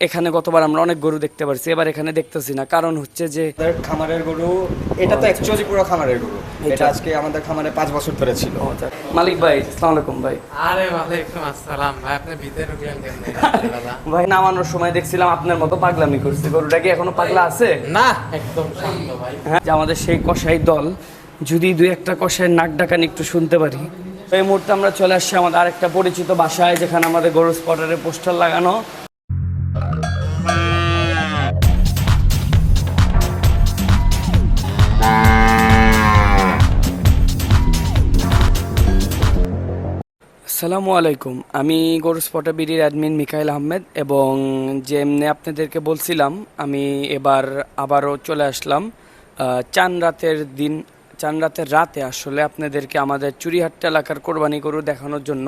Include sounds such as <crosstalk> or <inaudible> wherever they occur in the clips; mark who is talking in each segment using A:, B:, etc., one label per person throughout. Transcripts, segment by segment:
A: এখানে গতবার আমরা অনেক গরু দেখতে পারছি এবার এখানে দেখতেছি না। কারণ হচ্ছে যে
B: খামারের গরু এটা তো অ্যাকচুয়ালি পুরো খামারের গরু। এটা। আজকে আমাদের খামারে পাঁচ বছর ধরে ছিল।
A: মালিক ভাই আসসালামু আলাইকুম ভাই।
C: আরে ওয়ালাইকুম আসসালাম ভাই আপনি ভিতরে ঢুকলেন <laughs>
A: ভাই? নামানোর সময় দেখছিলাম আপনার মতো পাগলামি করছে। গরুটা কি এখনও পাগলা আছে?
C: না একদম শান্ত ভাই।
A: হ্যাঁ যে আমাদের সেই কষাই দল যদি দুই একটা কষাই নাক ডাকান একটু শুনতে পারি। এই মুহূর্তে আমরা চলে আসছি আমাদের আরেকটা পরিচিত বাসায় যেখানে আমাদের গরু স্পটারের পোস্টার লাগানো। আসসালামু আলাইকুম। আমি গরু স্পটা বিডির অ্যাডমিন মিকাইল আহমেদ এবং যেমনি আপনাদেরকে বলছিলাম, আমি এবার আবারও চলে আসলাম চান রাতের দিন, চান রাতের রাতে আসলে আপনাদেরকে আমাদের চুরিহাট্টা এলাকার কোরবানি গরু দেখানোর জন্য।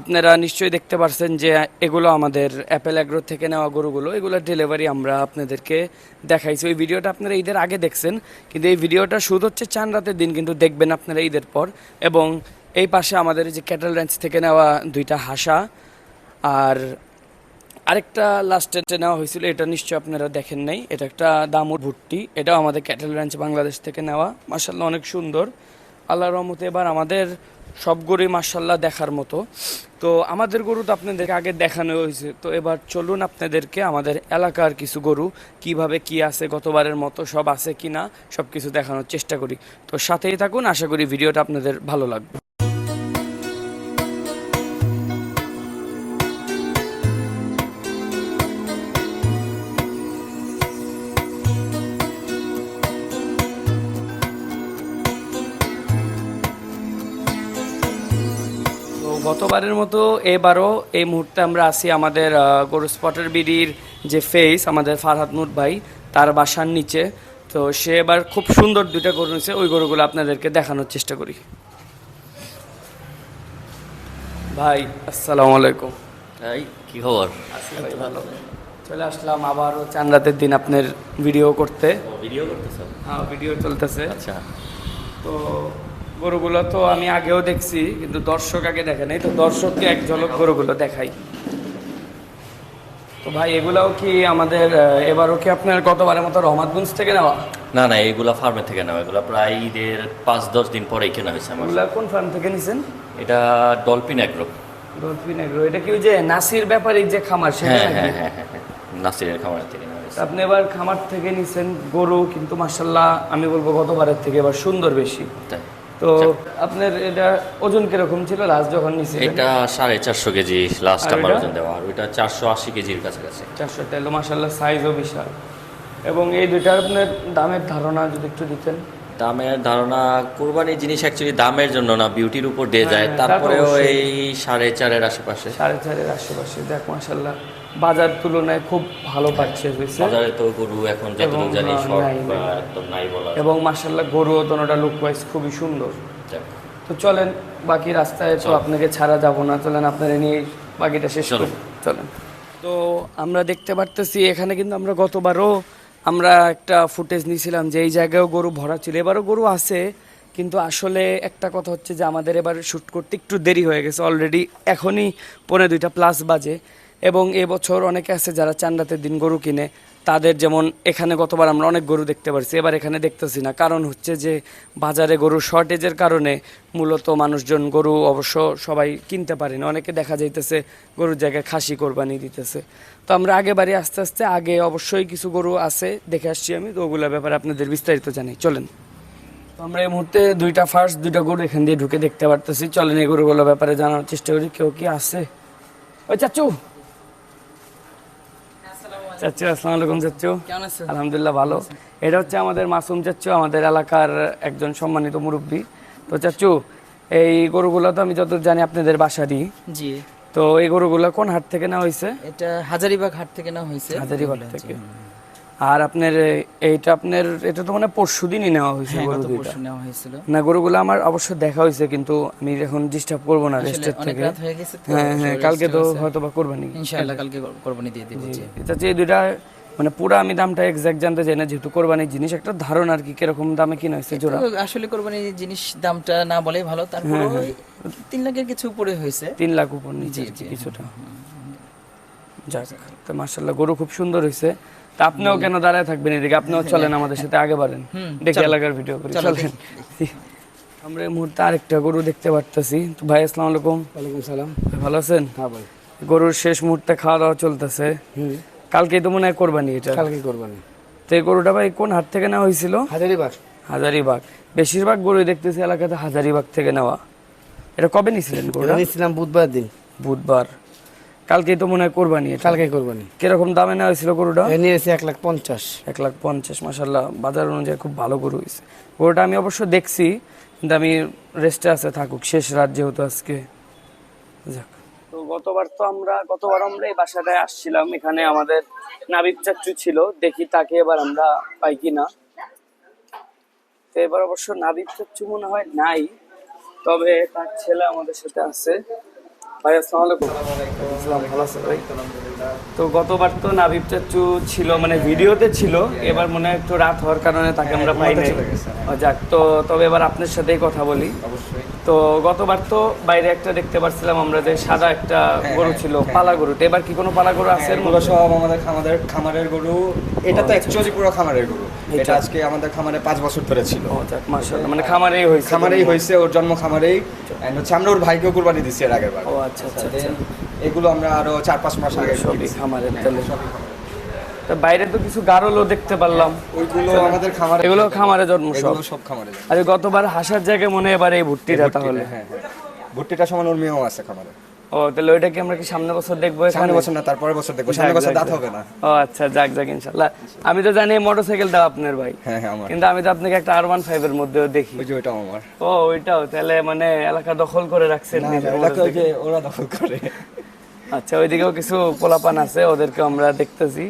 A: আপনারা নিশ্চয়ই দেখতে পারছেন যে এগুলো আমাদের অ্যাপেল অ্যাগ্রো থেকে নেওয়া গরুগুলো, এগুলো ডেলিভারি আমরা আপনাদেরকে দেখাইছি। ওই ভিডিওটা আপনারা ঈদের আগে দেখছেন, কিন্তু এই ভিডিওটা শুধু হচ্ছে চান রাতের দিন, কিন্তু দেখবেন আপনারা ঈদের পর। এবং এই পাশে আমাদের যে ক্যাটেল রেঞ্চ থেকে নেওয়া দুইটা হাসা। আর আরেকটা লাস্টে নেওয়া হয়েছিল, এটা নিশ্চয়ই আপনারা দেখেন নাই। এটা একটা দামুর ভুট্টি। এটাও আমাদের ক্যাটেল রেঞ্চ বাংলাদেশ থেকে নেওয়া। মার্শাল্লাহ অনেক সুন্দর। আল্লাহর রহমতে এবার আমাদের সব গরুই মার্শাল্লাহ দেখার মতো। তো আমাদের গরু তো আপনাদেরকে আগে দেখানো হয়েছে। তো এবার চলুন আপনাদেরকে আমাদের এলাকার কিছু গরু, কীভাবে কি আছে, গতবারের মতো সব আছে কি না সব কিছু দেখানোর চেষ্টা করি। তো সাথেই থাকুন, আশা করি ভিডিওটা আপনাদের ভালো লাগবে। গতবারের মতো এবারও এই মুহূর্তে আমরা আছি আমাদের গরু স্পটের বিডির যে ফেস আমাদের ফারহাদ নুর ভাই তার বাসার নিচে। তো সে এবার খুব সুন্দর দুইটা গরু নিচ্ছে ওই গরুগুলো আপনাদেরকে দেখানোর চেষ্টা করি। ভাই আসসালামু আলাইকুম।
D: এই কি খবর?
A: ভাই, ভালো। চলে আসলাম আবারও চান রাতের দিন আপনার ভিডিও করতে।
D: ভিডিও করতেছো?
A: হ্যাঁ ভিডিও চলতেছে।
D: আচ্ছা।
A: তো গরুগুলো তো আমি আগেও দেখছি কিন্তু দর্শক আগে দেখে নাই। তো দর্শককে এক ঝলক গরুগুলো দেখাই। তো ভাই এগুলাও কি আমাদের এবারও কি আপনার গতবারের মতো রহমাতগঞ্জ থেকে নেওয়া?
D: না না এগুলা ফার্মে থেকে নেওয়া। এগুলা প্রায় ঈদের পাঁচ দশ দিন পরেই কেনা হয়েছে আমার।
A: এগুলা কোন ফার্ম থেকে নিছেন?
D: এটা ডলফিন অ্যাগ্রো।
A: ডলফিন এগ্রো এটা কি ওই যে নাসির ব্যাপারে যে খামার সেটা
D: হ্যাঁ হ্যাঁ হ্যাঁ হ্যাঁ হ্যাঁ। নাসিরের খামার থেকে
A: আপনি এবার খামার থেকে নিছেন গরু কিন্তু মার্শাল্লাহ আমি বলব গতবারের থেকে এবার সুন্দর বেশি।
D: তাই।
A: তো আপনার এটা ওজন কীরকম ছিল লাস্ট যখন নিছিলেন?
D: এটা সাড়ে চারশো কেজি লাস্ট আমার ওজন দেওয়া। আর ওইটা চারশো আশি কেজির কাছাকাছি।
A: চারশো তেল মাসাল্লাহ সাইজও বিশাল। এবং এই দুইটার আপনার দামের ধারণা যদি একটু দিতেন।
D: দামের ধারণা কোরবানির জিনিস অ্যাকচুয়ালি দামের জন্য না বিউটির উপর দিয়ে যায়।
A: হ্যাঁ, তা তো
D: তারপরেও এই সাড়ে চারের আশেপাশে।
A: সাড়ে চারের আশেপাশে দেখ মাসাল্লাহ বাজার তুলনায় খুব ভালো পারচেজ হয়েছে।
D: বাজারে তো গরু এখন যতটুকু জানি শর্ট। একদম নাই বলা
A: এবং মাসাল্লাহ গরু দোনোটা লুক ওয়াইজ খুবই সুন্দর। তো চলেন বাকি রাস্তায় তো। আপনাকে ছাড়া যাব না। চলেন আপনারা নিয়ে বাকিটা শেষ
D: চলো।
A: করি। চলেন। তো আমরা দেখতে পারতেছি এখানে কিন্তু আমরা গতবারও আমরা একটা ফুটেজ নিয়েছিলাম যে এই জায়গায়ও গরু ভরা ছিল। এবারও গরু আছে কিন্তু আসলে একটা কথা হচ্ছে যে আমাদের এবার শ্যুট করতে একটু দেরি হয়ে গেছে। অলরেডি এখনই পৌনে দুইটা প্লাস বাজে। এবং এবছর অনেকে আছে যারা চান্দাতের দিন গরু কিনে। তাদের যেমন এখানে গতবার আমরা অনেক গরু দেখতে পারছি, এবার এখানে দেখতেছি না। কারণ হচ্ছে যে, বাজারে গরু শর্টেজের কারণে মূলত মানুষজন গরু অবশ্য সবাই কিনতে পারে না। অনেকে দেখা যাইতেছে গরুর জায়গায় খাসি কোরবানি দিতেছে। তো আমরা আগে বাড়ি আস্তে আস্তে, আগে অবশ্যই কিছু গরু আছে দেখে আসছি আমি, তো ওগুলোর ব্যাপারে আপনাদের বিস্তারিত জানি চলেন। তো আমরা এই মুহূর্তে দুইটা ফার্স্ট দুইটা গরু এখান দিয়ে ঢুকে দেখতে পারতেছি। চলেন এই গরুগুলোর ব্যাপারে জানার চেষ্টা করি, কেউ কি আছে? ওই চাচু! চাচু আসসালামু আলাইকুম
E: চাচ্চু।
A: আলহামদুলিল্লাহ ভালো। এটা হচ্ছে আমাদের মাসুম চাচ্চু আমাদের এলাকার একজন সম্মানিত মুরব্বী। তো চাচ্চু এই গরুগুলো তো আমি যত জানি আপনাদের বাসারই।
E: জি।
A: তো এই গরুগুলো কোন হাট থেকে নেওয়া হয়েছে?
E: এটা হাজারিবাগ হাট থেকে নেওয়া হয়েছে।
A: হাজারিবাগ থেকে। আর আপনার এইটা আপনার এটা তো মানে পরশু দিনই নেওয়া হয়েছে
E: হ্যাঁ,
A: গরু দুইটা।
E: নেওয়া হয়েছিল।
A: না গরুগুলো আমার অবশ্য দেখা হয়েছে কিন্তু আমি এখন ডিস্টার্ব করব না রেস্টের থেকে।
E: হয়ে
A: হ্যাঁ হ্যাঁ কালকে তো হয়তো বা কোরবানি
E: ইনশাআল্লাহ কালকে কর- কোরবানি দিয়ে দিব
A: এটা যে। এই দুইটা মানে পুরো আমি দামটা এক্সাক্ট জানতে চাই না যেহেতু কোরবানির জিনিস একটা ধারণা আর কি কীরকম দামে কিনা হয়েছে জোড়া।
E: আসলে কোরবানি জিনিস দামটা না বলেই ভালো তারপর তিন লাখের কিছু উপরে হয়েছে।
A: তিন লাখ উপর নিচে। কিছুটা। যাক তো মার্শাল্লাহ গরু খুব সুন্দর হয়েছে। আপনিও কেন দাঁড়ায় থাকবেন এদিকে? আপনিও চলেন আমাদের সাথে আগে বাড়েন। দেখে এলাকার ভিডিও করি চলেন। আমরা এই মুহূর্তে আরেকটা গরু দেখতে পারতেছি। তো ভাই আসসালামু আলাইকুম।
B: ওয়ালাইকুম সালাম।
A: ভালো আছেন?
B: হ্যাঁ ভাই।
A: গরুর শেষ মুহূর্তে খাওয়া দাওয়া চলতেছে।
B: হুম।
A: কালকেই তো মনে হয় কোরবানি এটা।
B: কালকে করবেন।
A: তো এই গরুটা ভাই কোন হাট থেকে নেওয়া হয়েছিল?
B: হাজারিবার
A: হাজারিবাগ। বেশিরভাগ গরুই দেখতেছি এলাকাতে হাজারিবাগ থেকে নেওয়া। এটা কবে নিয়েছিলেন গরুটা?
B: নিয়েছিলাম বুধবার দিন।
A: বুধবার। কালকেই তো মনে হয় কোরবানি
B: কালকে করবেন।
A: কীরকম দামে নেওয়া হয়েছিল গরুটা?
B: নিয়েছি এক লাখ পঞ্চাশ।
A: এক লাখ পঞ্চাশ মাসাল্লাহ বাজার অনুযায়ী খুব ভালো গরু হয়েছে। গরুটা আমি অবশ্য দেখছি কিন্তু আমি রেস্টে আছে থাকুক। শেষ রাত যেহেতু আজকে। যাক। তো গতবার তো আমরা গতবার আমরা এই বাসাটায় আসছিলাম। এখানে আমাদের নাবিক চাচ্চু ছিল। দেখি তাকে এবার আমরা পাই কিনা। তো এবার অবশ্য নাবিক চাচ্চু মনে হয় নাই তবে তার ছেলে আমাদের সাথে আছে। ভাই আসসালামু আলাইকুম। আসসালাম ভালো আছেন ভাই? তো গতবার তো নাবিব চাচ্চু ছিল মানে ভিডিওতে ছিল এবার মনে হয় একটু রাত হওয়ার কারণে তাকে আমরা পাই নাই যাক তো তবে এবার আপনার সাথেই কথা বলি।
B: অবশ্যই।
A: তো গতবার তো বাইরে একটা দেখতে পারছিলাম আমরা যে সাদা একটা গরু ছিল পালা গরু এবার কি কোনো পালা গরু আছে
B: এগুলো সব আমাদের খামারের খামারের গরু। এটা তো অ্যাকচুয়ালি পুরো খামারের গরু। এটা আজকে আমাদের খামারে পাঁচ বছর ধরে ছিল।
A: মাশাআল্লাহ মানে খামারেই হয়েছে
B: খামারেই হয়েছে ওর জন্ম খামারেই। হচ্ছে আমরা ওর ভাইকেও কুরবানি দিচ্ছি এর আগের বার।
A: ও আচ্ছা আচ্ছা আচ্ছা
B: Then এগুলো আমরা আরও চার পাঁচ মাস আগে
A: সবই খামারের তাহলে বাইরে তো কিছু গারলও দেখতে পারলাম।
B: ওইগুলো আমাদের খামারে
A: এগুলো খামারে জন্ম সব।
B: এগুলো সব খামারে।
A: আর গতবার হাসার জায়গায় মনে হয় এবার এই ভুট্টিটা তাহলে।
B: হ্যাঁ হ্যাঁ। ভুট্টিটা সমান ওর মেয়েও আছে খামারে।
A: ও তাহলে ওইটা কি আমরা কি সামনে বছর দেখব
B: সামনে বছর না তারপরে বছর দেখব। সামনে বছর দাঁত হবে না।
A: ও আচ্ছা যাক যাক ইনশাল্লাহ। আমি তো জানি মোটরসাইকেলটা আপনার ভাই।
B: হ্যাঁ হ্যাঁ আমার।
A: কিন্তু আমি তো আপনাকে একটা আর ওয়ান ফাইভ এর মধ্যেও দেখি।
B: ওই যে ওইটাও আমার।
A: ও ওইটাও তাহলে মানে এলাকা দখল করে রাখছেন
B: ওটাকে ওই যে ওরা দখল করে।
A: আচ্ছা ওইদিকেও কিছু পোলাপান আছে ওদেরকে আমরা দেখতেছি।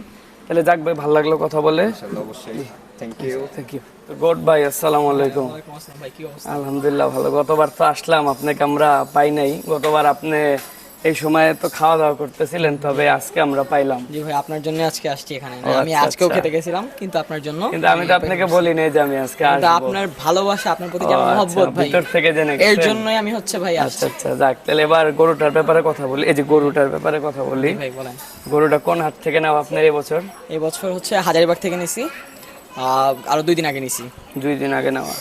A: তাহলে যাক ভাই ভালো লাগল কথা বলে।
B: অবশ্যই। Thank you
A: thank you good ভাই আসসালামু আলাইকুম।
E: ভাই কি অবস্থা?
A: আলহামদুলিল্লাহ ভালো। গতবার তো আসলাম আপনাকে আমরা পাই নাই। গতবার আপনি এই সময় তো খাওয়া দাওয়া করতেছিলেন তবে আজকে আমরা পাইলাম।
F: জি ভাই আপনার জন্য আজকে আসছি এখানে। আমি
A: আচ্ছা,
F: আজকেও
A: আচ্ছা।
F: খেতে গেছিলাম কিন্তু আপনার জন্য
A: কিন্তু আমি তো আপনাকে বলি নাই যে আমি আজকে আসব।
F: আপনার ভালোবাসা আপনার প্রতি যে
A: আচ্ছা,
F: মহব্বত ভাই
A: ভিতর থেকে জেনে
F: এর জন্যই আমি হচ্ছে ভাই
A: আচ্ছা আচ্ছা যাক তাহলে এবার গরুটার ব্যাপারে কথা বলি। এই যে গরুটার ব্যাপারে কথা বলি।
F: ভাই বলেন।
A: গরুটা কোন হাট থেকে নাও আপনার এবছর
F: এই বছর হচ্ছে হাজারিবাগ থেকে নিছি আরও দুই দিন আগে নিছি।
A: দুই দিন আগে নেওয়া।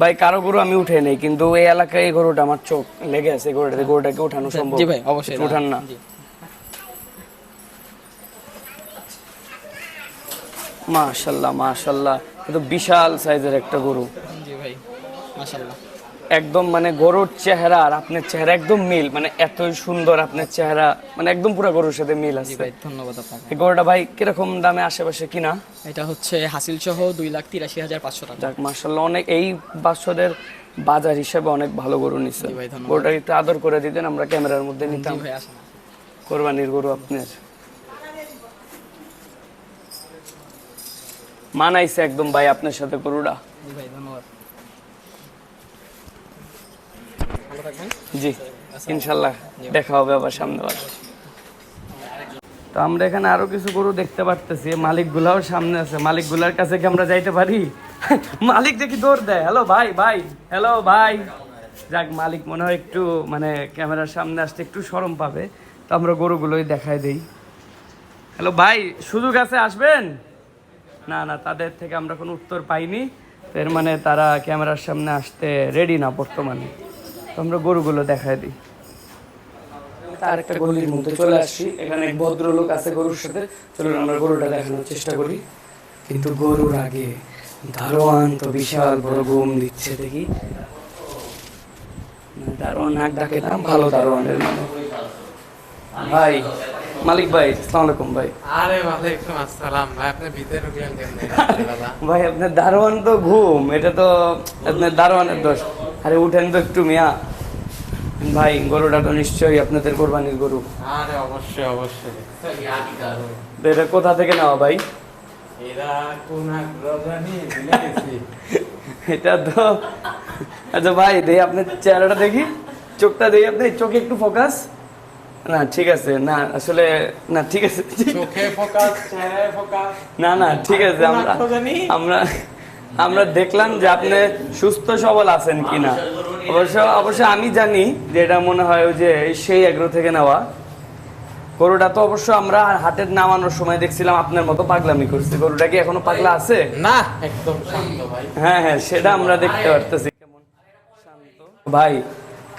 A: ভাই কারও গরু আমি উঠে নেই কিন্তু এই এলাকায় এই গরুটা আমার চোখ লেগে আছে গরুটাতে গরুটাকে উঠানো সম্ভব।
F: জি ভাই অবশ্যই।
A: উঠান না। মাশাল্লাহ মাশাল্লাহ। কিন্তু বিশাল সাইজের একটা গরু।
F: জি ভাই মাশাআল্লাহ
A: একদম মানে গরুর চেহারা আর আপনার চেহারা একদম মিল মানে এতই সুন্দর আপনার চেহারা মানে একদম পুরো গরুর সাথে মিল আছে।
F: ভাই ধন্যবাদ আপনাকে।
A: এই গরুটা ভাই কীরকম দামে আশেপাশে কিনা?
F: এটা হচ্ছে হাসিল সহ দুই লাখ তিরাশি হাজার পাঁচশো টাকা।
A: যাক মার্শাল্লাহ অনেক এই বাচ্চাদের বাজার হিসেবে অনেক ভালো গরু নিচ্ছে। গরুটা একটু আদর করে দিতেন আমরা ক্যামেরার মধ্যে নিতাম। কোরবানির গরু আপনার। মানাইছে একদম ভাই আপনার সাথে গরুটা।
F: ভাই ধন্যবাদ ভালো থাকবেন
A: জি ইনশাল্লাহ দেখা হবে আবার সামনেবার তো আমরা এখানে আরও কিছু গরু দেখতে পারতেছি মালিকগুলাও সামনে আছে। মালিকগুলার কাছে কি আমরা যাইতে পারি? <laughs> মালিক দেখি দৌড় দেয়। হ্যালো ভাই ভাই হ্যালো ভাই। যাক মালিক মনে হয় একটু মানে ক্যামেরার সামনে আসতে একটু সরম পাবে। তো আমরা গরুগুলোই দেখাই দেই। হ্যালো ভাই সুযোগ আছে আসবেন? না না তাদের থেকে আমরা কোনো উত্তর পাইনি। এর মানে তারা ক্যামেরার সামনে আসতে রেডি না বর্তমানে। আমরা গরুগুলো দেখাই দিই। তার একটা গলির মধ্যে চলে আসছি এখানে এক ভদ্রলোক আছে গরুর সাথে। চলুন আমরা গরুটা দেখানোর চেষ্টা করি। কিন্তু গরুর আগে দারোয়ান তো বিশাল বড় ঘুম দিচ্ছে দেখি। দারোয়ান নাক ডাকে না ভালো দারোয়ানের মানে ভাই মালিক ভাই আসসালামু আলাইকুম ভাই।
C: আরে ওয়ালাইকুম আসসালাম ভাই আপনি ভিতরে ঢুকলেন কেমনে? দাদা
A: ভাই আপনার দারোয়ান তো ঘুম এটা তো আপনার দারোয়ানের দোষ। আরে উঠেন তো একটু মিয়া। ভাই গরুটা তো নিশ্চয়ই আপনাদের কোরবানির গরু।
C: আরে অবশ্যই অবশ্যই।
A: এটা কোথা থেকে নেওয়া ভাই? <laughs> এটা তো আচ্ছা ভাই দেখি আপনার চেহারাটা দেখি। চোখটা দেখি আপনি চোখে একটু ফোকাস না ঠিক আছে না আসলে না ঠিক আছে।
C: চোখে ফোকাস চেহারায় ফোকাস
A: না না ঠিক আছে আমরা আমরা আমরা দেখলাম যে আপনি সুস্থ সবল আছেন কিনা। অবশ্য অবশ্য আমি জানি যে এটা মনে হয় যে সেই এগ্রো থেকে নেওয়া। গরুটা তো অবশ্য আমরা হাতের নামানোর সময় দেখছিলাম আপনার মতো পাগলামি করছে। গরুটা কি এখনও পাগলা আছে?
C: না একদম
A: হ্যাঁ হ্যাঁ সেটা আমরা দেখতে পারতেছি। কেমন? শান্ত। ভাই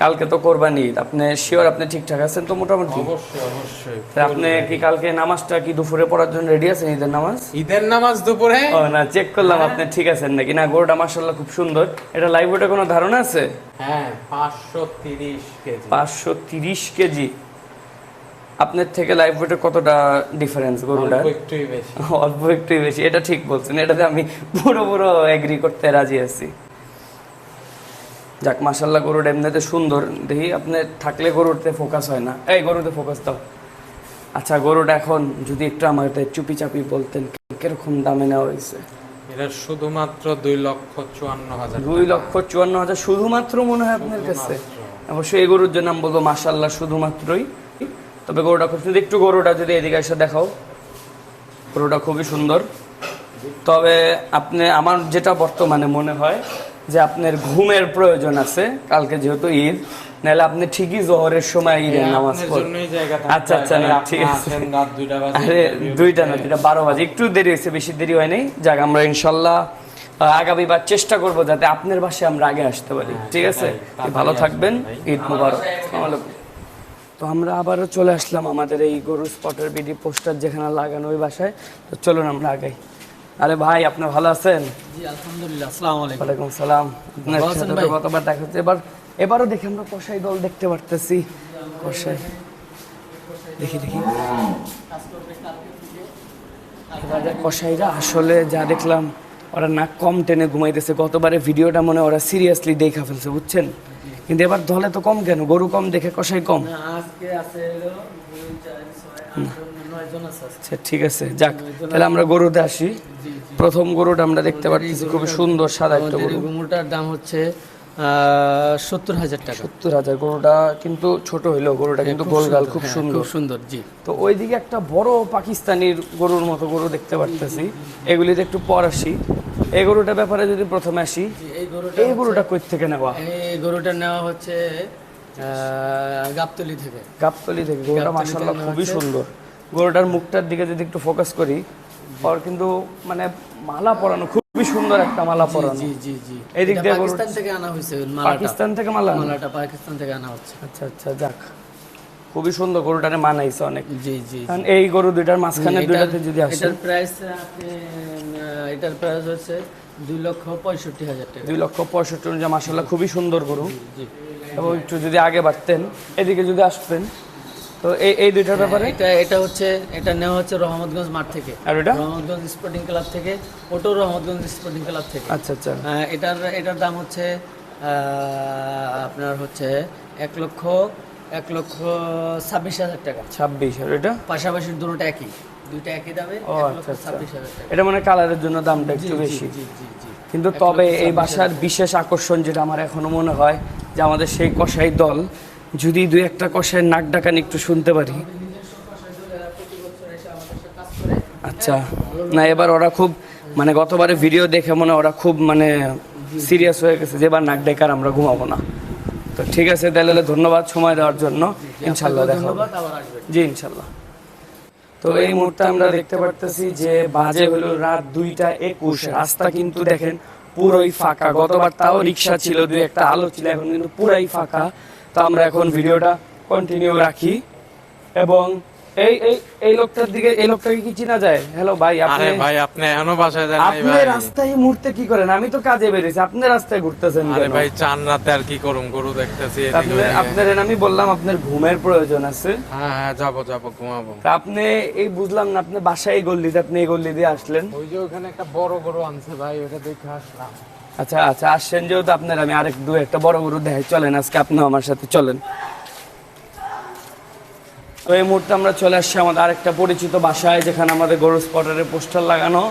A: কালকে তো কোরবানি ঈদ। আপনি শিওর আপনি ঠিকঠাক আছেন তো মোটামুটি?
C: অবশ্যই অবশ্যই।
A: আপনি কি কালকে নামাজটা কি দুপুরে পড়ার জন্য রেডি আছেন ঈদের নামাজ?
C: ঈদের নামাজ দুপুরে?
A: ও না চেক করলাম আপনি ঠিক আছেন নাকি? না গরুটা মার্শাল্লাহ খুব সুন্দর। এটা লাইভ ওটা কোনো ধারণা আছে?
C: হ্যাঁ পাঁচশো তিরিশ কেজি।
A: পাঁচশো তিরিশ কেজি। আপনার থেকে লাইভ ওয়েটের কতটা ডিফারেন্স
C: বেশি।
A: অল্প একটুই বেশি এটা ঠিক বলছেন এটাতে আমি পুরো পুরো এগ্রি করতে রাজি আছি। যাক মাসাল্লাহ গরুটা এমনিতে সুন্দর। দেখি আপনি থাকলে গরুতে ফোকাস হয় না। এই গরুতে ফোকাস দাও। আচ্ছা গরুটা এখন যদি একটু আমাকে চুপি চাপি বলতেন কীরকম দামে নেওয়া হয়েছে?
C: এটা শুধুমাত্র দুই লক্ষ চুয়ান্ন হাজার
A: দুই লক্ষ চুয়ান্ন হাজার শুধুমাত্র মনে হয় আপনার কাছে? অবশ্যই এই গরুর জন্য আমি বলব মাসাল্লাহ শুধুমাত্রই। তবে গরুটা খুব যদি একটু গরুটা যদি এদিকে এসে দেখাও। গরুটা খুবই সুন্দর। তবে আপনি আমার যেটা বর্তমানে মনে হয় যে আপনার ঘুমের প্রয়োজন আছে কালকে যেহেতু ঈদ নাহলে আপনি ঠিকই জোহরের সময় ঈদের নামাজ
C: জন্যই জায়গা
A: আচ্ছা আচ্ছা না ঠিক আছে।
C: দুইটা
A: আরে দুইটা না দুইটা বারো বাজে। একটু দেরি হয়েছে বেশি দেরি হয়নি যাক আমরা ইনশাল্লাহ আগামীবার চেষ্টা করব যাতে আপনার বাসায় আমরা আগে আসতে পারি। ঠিক আছে? ভালো থাকবেন। ঈদ মুবারক। আলাইকুম। তো আমরা আবারও চলে আসলাম আমাদের এই গরু স্পটের বিডি পোস্টার যেখানে লাগানো ওই বাসায়। তো চলুন আমরা আগাই। আরে ভাই আপনি ভালো আছেন?
E: জি আলহামদুলিল্লাহ আসসালামু আলাইকুম।
A: ওয়ালাইকুম সালাম। আপনার সাথে তো দেখা হচ্ছে এবার এবারও দেখি আমরা কষাই দল দেখতে পারতেছি। কষাই দেখি দেখি। কষাইরা আসলে যা দেখলাম ওরা নাক কম টেনে ঘুমাইতেছে। গতবারে ভিডিওটা মনে হয় ওরা সিরিয়াসলি দেখা ফেলছে বুঝছেন? কিন্তু এবার দলে তো কম কেন? গরু কম দেখে কষাই কম।
E: আজকে আছে
A: আচ্ছা ঠিক আছে যাক তাহলে আমরা গরুতে আসি। প্রথম গরুটা আমরা দেখতে পাচ্ছি খুবই সুন্দর সাদা একটা গরু।
E: গরুটার দাম হচ্ছে সত্তর হাজার টাকা।
A: সত্তর হাজার। গরুটা কিন্তু ছোট হইল গরুটা কিন্তু গোলগাল খুব
E: হ্যাঁ,
A: সুন্দর।
E: সুন্দর জি।
A: তো ওইদিকে একটা বড় পাকিস্তানির গরুর মতো গরু দেখতে পারতেছি। এগুলিতে একটু পর আসি। এই গরুটার ব্যাপারে যদি প্রথমে আসি
E: এই গরুটা
A: কই থেকে নেওয়া?
E: এই গরুটা নেওয়া হচ্ছে গাবতলি থেকে।
A: গাবতলি থেকে। গরুটা মাসাল্লাহ খুবই সুন্দর। গরুটার মুখটার দিকে যদি একটু ফোকাস করি ওর কিন্তু মানে মালা পরানো খুবই সুন্দর একটা মালা পরানো।
E: জি জি জি।
A: এই দিক দিয়ে
E: পাকিস্তান থেকে আনা হয়েছে মালাটা।
A: পাকিস্তান থেকে মালা
E: মালাটা পাকিস্তান থেকে আনা হচ্ছে।
A: আচ্ছা আচ্ছা যাক। খুবই সুন্দর গরুটারে মানাইছে অনেক।
E: জি জি
A: কারণ এই গরু দুইটার মাঝখানে দুইটাতে যদি আসে
E: এটার প্রাইস আপনি এটার প্রাইস হচ্ছে দুই লক্ষ পঁয়ষট্টি হাজার টাকা।
A: দুই লক্ষ পঁয়ষট্টি মাসাল্লাহ খুবই সুন্দর গরু।
E: জি।
A: এবং একটু যদি আগে বাড়তেন এদিকে যদি আসতেন তো এই এই দুইটার ব্যাপারে?
E: এটা এটা হচ্ছে এটা নেওয়া হচ্ছে রহমতগঞ্জ মাঠ থেকে।
A: আর এটা?
E: রহমতগঞ্জ স্পোর্টিং ক্লাব থেকে ওটো রহমতগঞ্জ স্পোর্টিং ক্লাব থেকে।
A: আচ্ছা আচ্ছা।
E: এটার এটার দাম হচ্ছে আপনার হচ্ছে এক লক্ষ এক লক্ষ ছাব্বিশ হাজার টাকা।
A: ছাব্বিশ আর এটা?
E: পাশাপাশি দুটোটা একই। দুইটা একই দামে
A: ও, আচ্ছা, আচ্ছা।
E: ছাব্বিশ হাজার টাকা।
A: এটা মানে কালারের জন্য দামটা একটু বেশি।
E: জি জি জি।
A: কিন্তু তবে এই বাসার বিশেষ আকর্ষণ যেটা আমার এখনও মনে হয় যে আমাদের সেই কষাই দল যদি দুই একটা কষাই নাক ডাকান একটু শুনতে পারি। আচ্ছা না, এবার ওরা খুব মানে গতবারে ভিডিও দেখে মনে ওরা খুব মানে সিরিয়াস হয়ে গেছে যে, এবার নাক ডেকার আমরা ঘুমাবো না। তো ঠিক আছে, তাহলে ধন্যবাদ সময় দেওয়ার জন্য। ইনশাল্লাহ দেখা জি ইনশাল্লাহ তো এই মুহূর্তে আমরা দেখতে পারতেছি যে, বাজে হলো রাত দুইটা একুশ। রাস্তা কিন্তু দেখেন পুরোই ফাঁকা। গতবার তাও রিক্সা ছিল, দুই একটা আলো ছিল, এখন কিন্তু পুরাই ফাঁকা। তো আমরা এখন ভিডিওটা কন্টিনিউ রাখি। এবং এই এই এই লোকটার দিকে এই লোকটাকে কি চিনা যায়? হ্যালো ভাই আপনি
C: ভাই আপনি এখনও বাসায় যান
A: আপনি রাস্তায় মুহূর্তে কি করেন? আমি তো কাজে বেরিয়েছি। আপনি রাস্তায় ঘুরতেছেন
C: আরে ভাই চান রাতে আর কি করুম? গরু দেখতেছি এদিকে
A: আপনার আমি বললাম আপনার ঘুমের প্রয়োজন আছে।
C: হ্যাঁ হ্যাঁ যাব যাব ঘুমাবো।
A: আপনি এই বুঝলাম না আপনি বাসায় এই গল্লিতে আপনি এই গল্লি দিয়ে আসলেন।
C: ওই যে ওখানে একটা বড় গরু আনছে ভাই ওটা দেখে আসলাম।
A: আচ্ছা আচ্ছা আসছেন যেহেতু আপনার আমি আরেক দু একটা বড় গরু দেখাই। চলেন আজকে আপনিও আমার সাথে চলেন। তো এই মুহূর্তে আমরা চলে আসছি আমাদের আরেকটা পরিচিত বাসায় যেখানে আমাদের গরু স্পটারের পোস্টার লাগানো।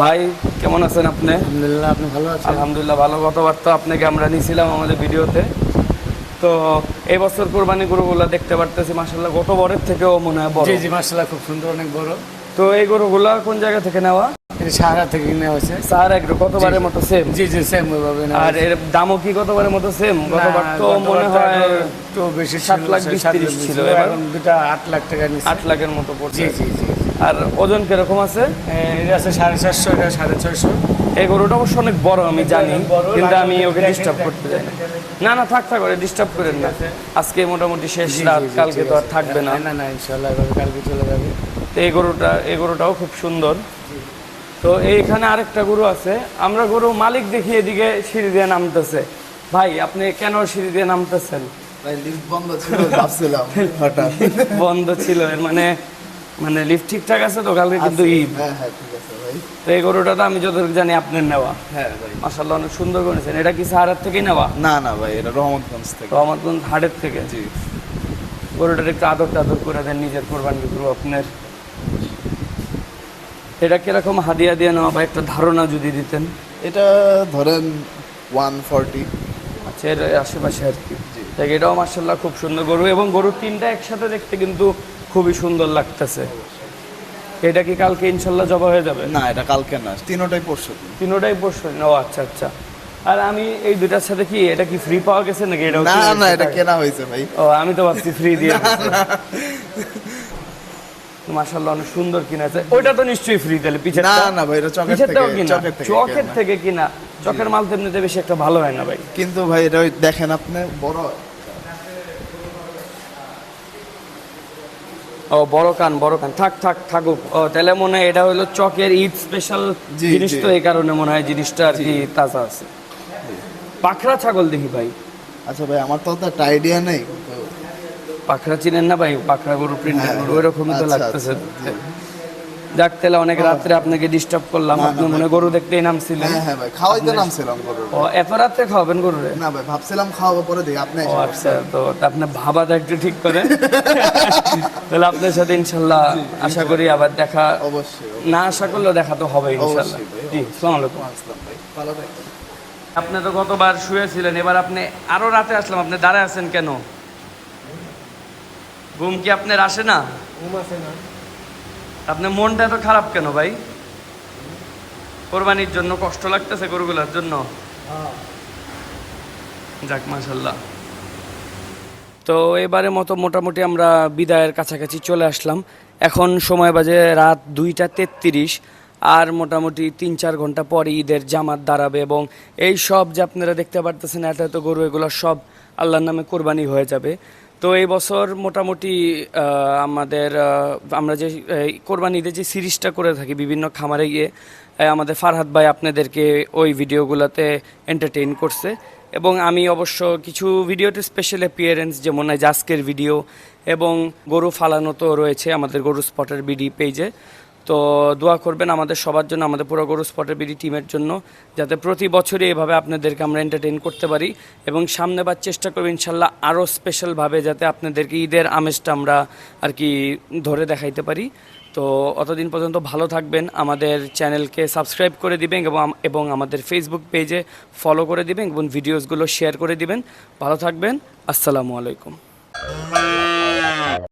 A: ভাই কেমন আছেন আপনি?
E: আলহামদুলিল্লাহ আপনি ভালো আছেন?
A: আলহামদুলিল্লাহ ভালো। গতবার তো আপনাকে আমরা নিয়েছিলাম আমাদের ভিডিওতে। তো এই বছর কোরবানি গরুগুলো দেখতে পারতেছি মাসাল্লাহ গত বরের থেকেও মনে হয় বড়।
E: জি জি মার্শাল্লাহ খুব সুন্দর অনেক বড়।
A: তো এই গরুগুলা কোন জায়গা থেকে নেওয়া?
E: সাহারা থেকে নেওয়া হয়েছে।
A: স্যার একটু কতবারের মতো সেম
E: জি জি সেম ওইভাবে
A: আর এর দামও কি গতবারের মতো সেম গতবার তো মনে হয়
E: একটু বেশি
A: সাত লাখ বিশ তিরিশ ছিল, এবার?
E: এখন দুটা আট লাখ টাকা নিচ্ছে।
A: আট লাখের মতো পড়ছে।
E: জি জি জি
A: আর ওজন কীরকম আছে?
E: এটা আছে সাড়ে চারশো এটা সাড়ে ছয়শো।
A: এই গরুটা অবশ্য অনেক বড় আমি জানি কিন্তু আমি ওকে ডিস্টার্ব করতে চাই না। না না থাক থাক করে ডিস্টার্ব করেন না। আজকে মোটামুটি শেষ রাত কালকে তো আর থাকবে না।
E: না না ইনশাল্লাহ কালকে চলে যাবে।
A: তো এই গরুটা এই গরুটাও খুব সুন্দর। তো এইখানে আরেকটা গরু আছে। আমরা গরু মালিক দেখি এদিকে সিঁড়ি দিয়ে নামতেছে। ভাই আপনি কেন সিঁড়ি দিয়ে নামতেছেন?
G: বন্ধ ছিল ভাবছিলাম হঠাৎ। <laughs>
A: বন্ধ ছিল মানে মানে লিফট ঠিকঠাক আছে তো? কালকে কিন্তু ঈদ।
G: হ্যাঁ হ্যাঁ
A: তো এই গরুটা তো আমি যতটুকু জানি আপনার নেওয়া।
G: হ্যাঁ ভাই।
A: অনেক সুন্দর করেছেন এটা কি সাহারার থেকেই নেওয়া?
G: না না ভাই এটা রহমতগঞ্জ থেকে।
A: রহমতগঞ্জ হাটের থেকে?
G: জি।
A: গরুটার একটু আদর টাদর করে দেন নিজের কোরবানি গরু আপনার। এটা কীরকম হাদিয়া দিয়ে নেওয়া বা একটা ধারণা যদি দিতেন?
G: এটা ধরেন ওয়ান ফর্টি
A: আচ্ছা এর আশেপাশে আর কি। দেখ এটাও মার্শাল্লাহ খুব সুন্দর গরু এবং গরু তিনটা একসাথে দেখতে কিন্তু খুবই সুন্দর লাগতেছে। এটা কি কালকে ইনশাল্লাহ জবা হয়ে যাবে?
G: না এটা কালকে না তিনোটাই পরশু
A: তিনোটাই পরশু ও আচ্ছা আচ্ছা। আর আমি এই দুটার সাথে কি এটা কি ফ্রি পাওয়া গেছে নাকি? এটাও
G: না না এটা? কেনা হয়েছে ভাই।
A: ও আমি তো ভাবছি ফ্রি দিয়ে অনেক সুন্দর কিনেছে ওইটা তো নিশ্চয়ই ফ্রি তাহলে। পিছের
G: না না ভাই এটা চকের থেকে চকের থেকে
A: চকের থেকে কিনা? চকের মাল বেশি একটা ভালো হয় না ভাই।
G: কিন্তু ভাই এটা দেখেন আপনি বড়।
A: ও বড় কান বড় কান। থাক থাক থাকুক। ও তাহলে মনে হয় এটা হলো চকের ঈদ স্পেশাল জিনিস তো এই কারণে মনে হয় জিনিসটা আর কি তাজা আছে। পাখরা ছাগল দেখি ভাই।
G: আচ্ছা ভাই আমার তো একটা আইডিয়া নেই।
A: পাখরা চিনেন না ভাই? পাখরা গরু প্রিন্টেড
G: হ্যাঁ,
A: গরু ওইরকমই তো
G: আচ্ছা,
A: লাগতেছে।
G: আচ্ছা,
A: যাক তাহলে অনেক রাত্রে আপনাকে ডিস্টার্ব করলাম। আপনি মনে গরু দেখতেই নামছিলেন।
G: হ্যাঁ হ্যাঁ ভাই খাওয়াইতে নামছিলাম গরুর।
A: ও এত রাত্রে খাওয়াবেন গরুরে?
G: না ভাই ভাবছিলাম খাওয়াবো পরে দেখি। আপনি
A: ও আচ্ছা তো আপনি ভাবাটা একটু ঠিক করে। তাহলে আপনার সাথে ইনশাল্লাহ আশা করি আবার দেখা
G: অবশ্যই
A: না আশা করলেও দেখা তো হবে জি আসসালামু আলাইকুম।
G: আসলাম ভাই। ভালো থাকবেন।
A: আপনি তো গতবার শুয়েছিলেন এবার আপনি আরও রাতে আসলাম। আপনি দাঁড়ায় আছেন কেন? ঘুম কি আপনার আসে না?
C: ঘুম আছে না।
A: আপনার মনটা এত খারাপ কেন ভাই? কোরবানির জন্য কষ্ট লাগতেছে গরুগুলার জন্য? যাক মাশাল্লাহ তো এবারে মতো মোটামুটি আমরা বিদায়ের কাছাকাছি চলে আসলাম। এখন সময় বাজে রাত দুইটা তেত্রিশ আর মোটামুটি তিন চার ঘণ্টা পরে ঈদের জামাত দাঁড়াবে এবং এই সব যে আপনারা দেখতে পারতেছেন এত এত গরু এগুলো সব আল্লাহর নামে কোরবানি হয়ে যাবে। তো এই বছর মোটামুটি আমাদের আমরা যে, এই কোরবানি ঈদের যে সিরিজটা করে থাকি বিভিন্ন খামারে গিয়ে আমাদের ফারহাদ ভাই আপনাদেরকে ওই ভিডিওগুলোতে এন্টারটেইন করছে। এবং আমি অবশ্য কিছু ভিডিওতে স্পেশাল অ্যাপিয়ারেন্স যেমন আজকের ভিডিও এবং গরু ফালানো তো রয়েছে আমাদের গরু স্পটের বিডি পেজে তো দোয়া করবেন আমাদের সবার জন্য, আমাদের পুরো গরু স্পটের বিডি টিমের জন্য, যাতে প্রতি বছরই এভাবে আপনাদেরকে আমরা এন্টারটেইন করতে পারি এবং সামনে বার চেষ্টা করব ইনশাল্লাহ আরও স্পেশালভাবে যাতে আপনাদেরকে ঈদের আমেজটা আমরা আর কি ধরে দেখাইতে পারি। তো অতদিন পর্যন্ত ভালো থাকবেন, আমাদের চ্যানেলকে সাবস্ক্রাইব করে দিবেন এবং এবং আমাদের ফেসবুক পেজে ফলো করে দিবেন এবং ভিডিওসগুলো শেয়ার করে দিবেন। ভালো থাকবেন, আসসালামু আলাইকুম।